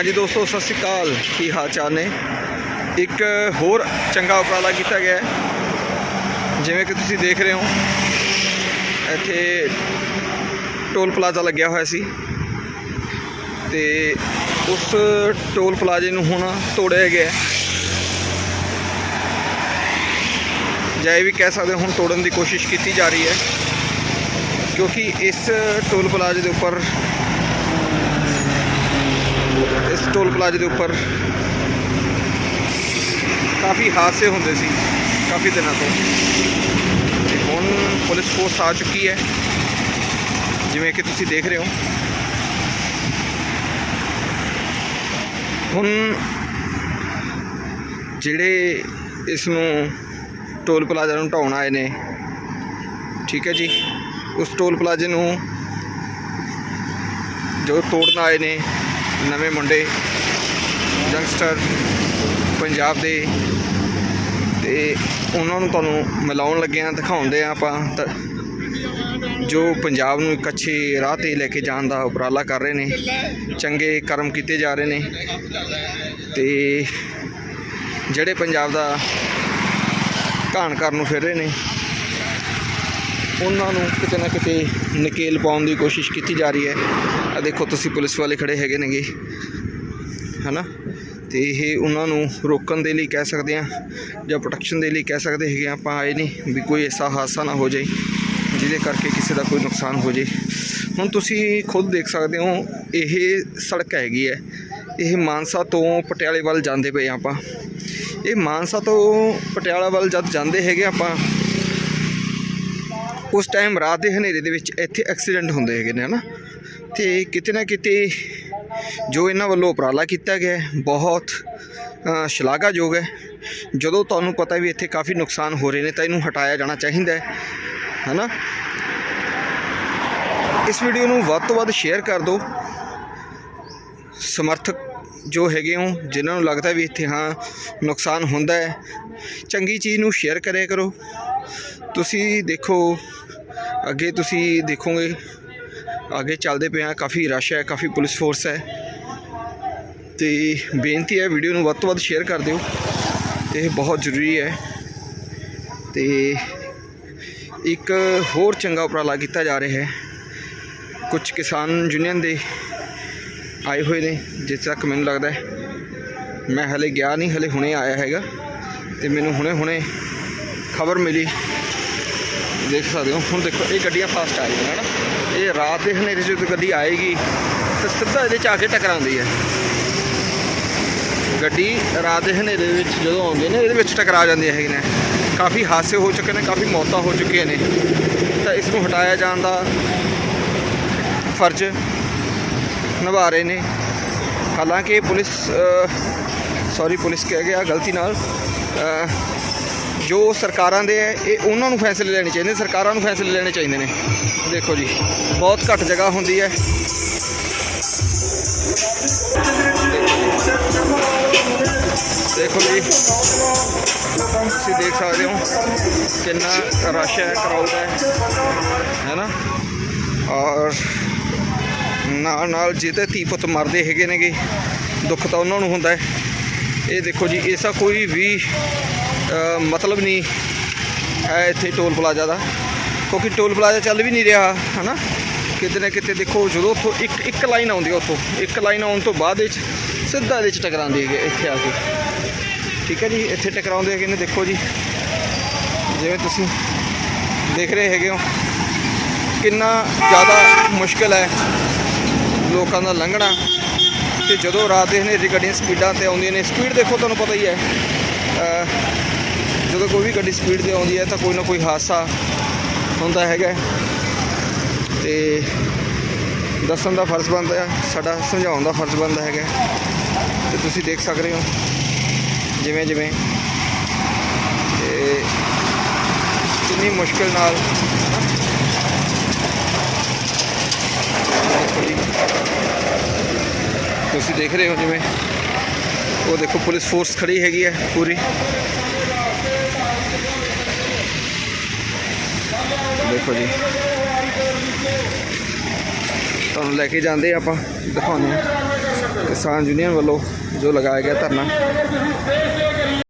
ਹਾਂਜੀ ਦੋਸਤੋ, ਸਤਿ ਸ਼੍ਰੀ ਅਕਾਲ। ਕੀ ਹਾਲ ਚਾਲ ਨੇ? ਇੱਕ ਹੋਰ ਚੰਗਾ ਉਪਰਾਲਾ ਕੀਤਾ ਗਿਆ ਜਿਵੇਂ ਕਿ ਤੁਸੀਂ ਦੇਖ ਰਹੇ ਹੋ, ਇੱਥੇ ਟੋਲ ਪਲਾਜ਼ਾ ਲੱਗਿਆ ਹੋਇਆ ਸੀ। ਤੇ ਉਸ ਟੋਲ ਪਲਾਜ਼ੇ ਨੂੰ ਹੁਣ ਤੋੜਿਆ ਗਿਆ ਹੈ। ਜਾਂ ਇਹ ਵੀ ਕਹਿ ਸਕਦੇ ਹੋ, ਹੁਣ ਤੋੜਨ ਦੀ ਕੋਸ਼ਿਸ਼ ਕੀਤੀ ਜਾ ਰਹੀ ਹੈ। ਕਿਉਂਕਿ ਇਸ ਟੋਲ ਪਲਾਜ਼ੇ ਦੇ ਉੱਪਰ ਇਸ ਟੋਲ ਪਲਾਜ਼ੇ ਦੇ ਉੱਪਰ ਕਾਫੀ ਹਾਦਸੇ ਹੁੰਦੇ ਸੀ, ਕਾਫੀ ਦਿਨਾਂ ਤੋਂ। ਤੇ ਹੁਣ ਪੁਲਿਸ ਫੋਰਸ ਆ ਚੁੱਕੀ ਹੈ, ਜਿਵੇਂ ਕਿ ਤੁਸੀਂ ਦੇਖ ਰਹੇ ਹੋ। ਹੁਣ ਜਿਹੜੇ ਇਸ ਨੂੰ ਟੋਲ ਪਲਾਜ਼ਾ ਨੂੰ ਢਾਉਣ ਆਏ ਨੇ, ਠੀਕ ਹੈ ਜੀ, ਉਸ ਟੋਲ ਪਲਾਜ਼ੇ ਨੂੰ ਜੋ ਤੋੜਨ ਆਏ ਨੇ ਨਵੇਂ ਮੁੰਡੇ ਯੰਗਸਟਰ ਪੰਜਾਬ ਦੇ ਤੇ ਉਹਨਾਂ ਨੂੰ ਤੁਹਾਨੂੰ ਮਿਲਾਉਣ ਲੱਗੇ ਆ ਦਿਖਾਉਂਦੇ ਆ ਆਪਾਂ ਤਾਂ ਜੋ ਪੰਜਾਬ ਨੂੰ ਇੱਕ ਅੱਛੇ ਰਾਹ ਤੇ ਲੈ ਕੇ ਜਾਣ ਦਾ ਉਪਰਾਲਾ ਕਰ ਰਹੇ ਨੇ, ਚੰਗੇ ਕਰਮ ਕੀਤੇ ਜਾ ਰਹੇ ਨੇ ਤੇ ਜਿਹੜੇ ਪੰਜਾਬ ਦਾ ਘਾਣ ਕਰਨ ਨੂੰ ਫਿਰ ਰਹੇ ਨੇ ਉਹਨਾਂ ਨੂੰ ਕਿਤੇ ਨਾ ਕਿਤੇ ਨਕੇਲ ਪਾਉਣ ਦੀ ਕੋਸ਼ਿਸ਼ ਕੀਤੀ ਜਾ ਰਹੀ ਹੈ। ਆ ਦੇਖੋ ਤੁਸੀਂ ਪੁਲਿਸ ਵਾਲੇ ਖੜੇ ਹੈਗੇ ਨੇਗੇ, ਹਨਾ? ਤੇ ਇਹ ਉਹਨਾਂ ਨੂੰ ਰੋਕਣ ਦੇ ਲਈ ਕਹਿ ਸਕਦੇ ਆ ਜਾਂ ਪ੍ਰੋਟੈਕਸ਼ਨ ਦੇ ਲਈ ਕਹਿ ਸਕਦੇ ਹੈਗੇ ਆ। ਆਪਾਂ ਆਏ ਨਹੀਂ ਵੀ ਕੋਈ ਐਸਾ ਹਾਦਸਾ ਨਾ ਹੋ ਜਾਏ, ਜਿਹਦੇ ਕਰਕੇ ਕਿਸੇ ਦਾ ਕੋਈ ਨੁਕਸਾਨ ਹੋ ਜਾਏ। ਹੁਣ ਤੁਸੀਂ ਖੁਦ ਦੇਖ ਸਕਦੇ ਹੋ, ਇਹ ਸੜਕ ਹੈਗੀ ਹੈ। ਇਹ ਮਾਨਸਾ ਤੋਂ ਪਟਿਆਲੇ ਵੱਲ ਜਾਂਦੇ ਪਏ ਆਪਾਂ। ਇਹ ਮਾਨਸਾ ਤੋਂ ਪਟਿਆਲਾ ਵੱਲ ਜਦ ਜਾਂਦੇ ਹੈਗੇ ਆਪਾਂ ਉਸ ਟਾਈਮ ਰਾਤ ਦੇ ਹਨੇਰੇ ਦੇ ਵਿੱਚ ਇੱਥੇ ਐਕਸੀਡੈਂਟ ਹੁੰਦੇ ਹੈਗੇ ਨੇ, ਹਨਾ? ਤੇ ਕਿਤੇ ਨਾ ਕਿਤੇ ਜੋ ਇਹਨਾਂ ਵੱਲੋਂ ਉਪਰਾਲਾ ਕੀਤਾ ਗਿਆ ਬਹੁਤ ਸ਼ਲਾਘਾਯੋਗ ਹੈ। ਜਦੋਂ ਤੁਹਾਨੂੰ ਪਤਾ ਵੀ ਇੱਥੇ ਕਾਫੀ ਨੁਕਸਾਨ ਹੋ ਰਹੇ ਨੇ, ਤਾਂ ਇਹਨੂੰ ਹਟਾਇਆ ਜਾਣਾ ਚਾਹੀਦਾ ਹੈ, ਹਨਾ? ਇਸ ਵੀਡੀਓ ਨੂੰ ਵੱਧ ਤੋਂ ਵੱਧ ਸ਼ੇਅਰ ਕਰ ਦਿਓ। ਸਮਰਥਕ ਜੋ ਹੈਗੇ ਹੋ, ਜਿਨ੍ਹਾਂ ਨੂੰ ਲੱਗਦਾ ਵੀ ਇੱਥੇ, ਹਾਂ, ਨੁਕਸਾਨ ਹੁੰਦਾ ਹੈ, ਚੰਗੀ ਚੀਜ਼ ਨੂੰ ਸ਼ੇਅਰ ਕਰਿਆ ਕਰੋ। ਤੁਸੀਂ ਦੇਖੋ, ਅੱਗੇ ਤੁਸੀਂ ਦੇਖੋਗੇ, ਅੱਗੇ ਚੱਲਦੇ ਪਏ ਆ ਕਾਫੀ ਰਸ਼ ਹੈ, ਕਾਫੀ ਪੁਲਿਸ ਫੋਰਸ ਹੈ। ਤੇ ਬੇਨਤੀ ਹੈ ਵੀਡੀਓ ਨੂੰ ਵੱਧ ਤੋਂ ਵੱਧ ਸ਼ੇਅਰ ਕਰ ਦਿਓ। ਇਹ ਬਹੁਤ ਜ਼ਰੂਰੀ ਹੈ। ਤੇ ਇੱਕ ਹੋਰ ਚੰਗਾ ਉਪਰਾਲਾ ਕੀਤਾ ਜਾ ਰਿਹਾ ਹੈ। ਕੁਝ ਕਿਸਾਨ ਯੂਨੀਅਨ ਦੇ ਆਏ ਹੋਏ ਨੇ, ਜਿਸ ਤੱਕ ਮੈਨੂੰ ਲੱਗਦਾ ਹੈ, ਮੈਂ ਹਲੇ ਗਿਆ ਨਹੀਂ, ਹਲੇ ਹੁਣੇ ਆਇਆ ਹੈਗਾ। ਤੇ ਮੈਨੂੰ ਹੁਣੇ ਹੁਣੇ ਖਬਰ ਮਿਲੀ ਦੇਖ ਸਕਦੇ ਹੋ। ਹੁਣ ਦੇਖੋ, ਇਹ ਗੱਡੀਆਂ ਫਾਸਟ ਆ ਰਹੀਆਂ ਹਨ? ਇਹ ਰਾਤ ਦੇ ਹਨੇਰੇ 'ਚ ਜਦੋਂ ਗੱਡੀ ਆਏਗੀ, ਤਾਂ ਸਿੱਧਾ ਇਹਦੇ 'ਚ ਆ ਕੇ ਟਕਰਾਉਂਦੀ ਹੈ। ਗੱਡੀ ਰਾਤ ਦੇ ਹਨੇਰੇ ਵਿੱਚ ਜਦੋਂ ਆਉਂਦੀ ਹੈ ਨਾ, ਇਹਦੇ ਵਿੱਚ ਟਕਰਾ ਜਾਂਦੀਆਂ ਹੈਗੀਆਂ ਨੇ। ਕਾਫੀ ਹਾਦਸੇ ਹੋ ਚੁੱਕੇ ਨੇ, ਕਾਫੀ ਮੌਤਾਂ ਹੋ ਚੁੱਕੀਆਂ ਨੇ। ਤਾਂ ਇਸ ਨੂੰ ਹਟਾਇਆ ਜਾਣ ਦਾ ਫਰਜ਼ ਨਿਭਾ ਰਹੇ ਨੇ। ਹਾਲਾਂਕਿ ਪੁਲਿਸ ਸੌਰੀ ਪੁਲਿਸ ਕਹਿ ਗਿਆ ਗਲਤੀ ਨਾਲ। ਜੋ ਸਰਕਾਰਾਂ ਦੇ ਹੈ, ਇਹ ਉਹਨਾਂ ਨੂੰ ਫੈਸਲੇ ਲੈਣੇ ਚਾਹੀਦੇ ਸਰਕਾਰਾਂ ਨੂੰ ਫੈਸਲੇ ਲੈਣੇ ਚਾਹੀਦੇ ਨੇ। ਦੇਖੋ ਜੀ, ਬਹੁਤ ਘੱਟ ਜਗ੍ਹਾ ਹੁੰਦੀ ਹੈ। ਦੇਖੋ ਜੀ, ਤੁਸੀਂ ਦੇਖ ਸਕਦੇ ਹੋ ਕਿੰਨਾ ਰਸ਼ ਹੈ ਕਰਾਊਡ ਹੈ ਹੈ ਨਾ? ਔਰ ਨਾਲ ਨਾਲ ਜਿਹਦੇ ਧੀ ਪੁੱਤ ਮਰਦੇ ਹੈਗੇ ਨੇਗੇ, ਦੁੱਖ ਤਾਂ ਉਹਨਾਂ ਨੂੰ ਹੁੰਦਾ ਹੈ। ਇਹ ਦੇਖੋ ਜੀ ਐਸਾ ਕੋਈ ਵੀ ਮਤਲਬ ਨਹੀਂ। ਹੈ ਇੱਥੇ ਟੋਲ ਪਲਾਜ਼ਾ ਦਾ। ਕਿਉਂਕਿ ਟੋਲ ਪਲਾਜ਼ਾ ਚੱਲ ਵੀ ਨਹੀਂ ਰਿਹਾ, ਹਨਾ? ਕਿਤੇ ਨਾ ਕਿਤੇ ਦੇਖੋ, ਜਦੋਂ ਉੱਥੋਂ ਇੱਕ ਇੱਕ ਲਾਈਨ ਆਉਂਦੀ ਹੈ ਉੱਥੋਂ। ਇੱਕ ਲਾਈਨ ਆਉਣ ਤੋਂ ਬਾਅਦ ਵਿੱਚ ਸਿੱਧਾ ਇਹਦੇ 'ਚ ਟਕਰਾਉਂਦੀ ਹੈਗੀ ਇੱਥੇ ਆ ਕੇ। ਠੀਕ ਹੈ ਜੀ? ਇੱਥੇ ਟਕਰਾਉਂਦੇ ਹੈਗੇ ਨੇ, ਦੇਖੋ ਜੀ। ਜਿਵੇਂ ਤੁਸੀਂ ਦੇਖ ਰਹੇ ਹੈਗੇ ਹੋ, ਕਿੰਨਾ ਜ਼ਿਆਦਾ ਮੁਸ਼ਕਲ ਹੈ ਲੋਕਾਂ ਦਾ ਲੰਘਣਾ। ਤੇ ਜਦੋਂ ਰਾਤ ਦੇ ਹਨੇਰੀ ਗੱਡੀਆਂ ਸਪੀਡਾਂ ਤੇ ਆਉਂਦੀਆਂ ਨੇ, ਸਪੀਡ ਦੇਖੋ, ਤੁਹਾਨੂੰ ਪਤਾ ਹੀ ਹੈ। ਜਦੋਂ ਕੋਈ ਵੀ ਗੱਡੀ ਸਪੀਡ ਤੇ ਆਉਂਦੀ ਹੈ ਤਾਂ ਕੋਈ ਨਾ ਕੋਈ ਹਾਦਸਾ ਹੁੰਦਾ ਹੈਗਾ ਤੇ ਦੱਸਣ ਦਾ ਫਰਜ਼ ਬਣਦਾ ਸਾਡਾ ਸਮਝਾਉਣ ਦਾ ਫਰਜ਼ ਬਣਦਾ ਹੈਗਾ ਤੇ ਤੁਸੀਂ ਦੇਖ ਸਕਦੇ ਹੋ, ਜਿਵੇਂ ਜਿਵੇਂ। ਤੇ ਕਿੰਨੀ ਮੁਸ਼ਕਿਲ ਨਾਲ ਤੁਸੀਂ ਦੇਖ ਰਹੇ ਹੋ ਜਿਵੇਂ। ਉਹ ਦੇਖੋ, ਪੁਲਿਸ ਫੋਰਸ ਖੜੀ ਹੈਗੀ ਹੈ ਪੂਰੀ। ਦੇਖੋ ਜੀ। ਤੁਹਾਨੂੰ ਲੈ ਕੇ ਜਾਂਦੇ ਆਪਾਂ, ਦਿਖਾਉਂਦੇ ਆ। ਕਿਸਾਨ ਯੂਨੀਅਨ ਵੱਲੋਂ ਜੋ ਲਗਾਇਆ ਗਿਆ ਧਰਨਾ।